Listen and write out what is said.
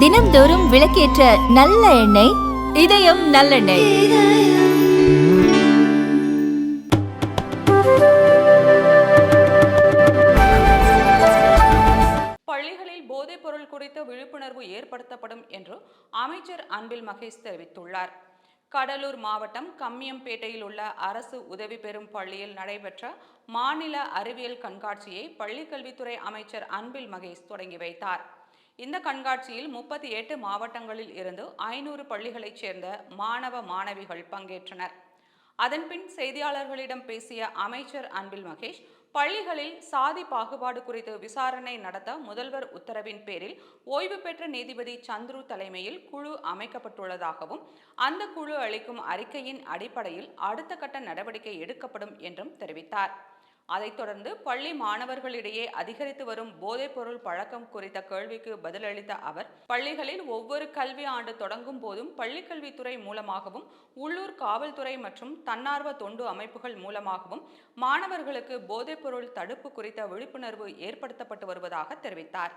தினம்தோறும் விளக்கேற்ற நல்ல எண்ணெய் இதயம் நல்லெண்ணெய். பள்ளிகளில் போதைப்பொருள் குறித்த விழிப்புணர்வு ஏற்படுத்தப்படும் என்று அமைச்சர் அன்பில் மகேஷ் தெரிவித்துள்ளார். கடலூர் மாவட்டம் கம்மியம்பேட்டையில் உள்ள அரசு உதவி பெறும் பள்ளியில் நடைபெற்ற மாநில அறிவியல் கண்காட்சியை பள்ளிக்கல்வித்துறை அமைச்சர் அன்பில் மகேஷ் தொடங்கி வைத்தார். இந்த கண்காட்சியில் முப்பத்தி எட்டு மாவட்டங்களில் இருந்து ஐநூறு பள்ளிகளைச் சேர்ந்த மாணவ மாணவிகள் பங்கேற்றனர். அதன்பின் செய்தியாளர்களிடம் பேசிய அமைச்சர் அன்பில் மகேஷ் பள்ளிகளில் சாதி பாகுபாடு குறித்து விசாரணை நடத்த முதல்வர் உத்தரவின் பேரில் ஓய்வு பெற்ற நீதிபதி சந்துரு தலைமையில் குழு அமைக்கப்பட்டுள்ளதாகவும் அந்த குழு அளிக்கும் அறிக்கையின் அடிப்படையில் அடுத்த கட்ட நடவடிக்கை எடுக்கப்படும் என்றும் தெரிவித்தார். அதைத் தொடர்ந்து பள்ளி மாணவர்களிடையே அதிகரித்து வரும் போதைப்பொருள் பழக்கம் குறித்த கேள்விக்கு பதிலளித்த அவர் பள்ளிகளில் ஒவ்வொரு கல்வி ஆண்டு தொடங்கும் போதும் பள்ளிக்கல்வித்துறை மூலமாகவும் உள்ளூர் காவல்துறை மற்றும் தன்னார்வ தொண்டு அமைப்புகள் மூலமாகவும் மாணவர்களுக்கு போதைப்பொருள் தடுப்பு குறித்த விழிப்புணர்வு ஏற்படுத்தப்பட்டு வருவதாக தெரிவித்தார்.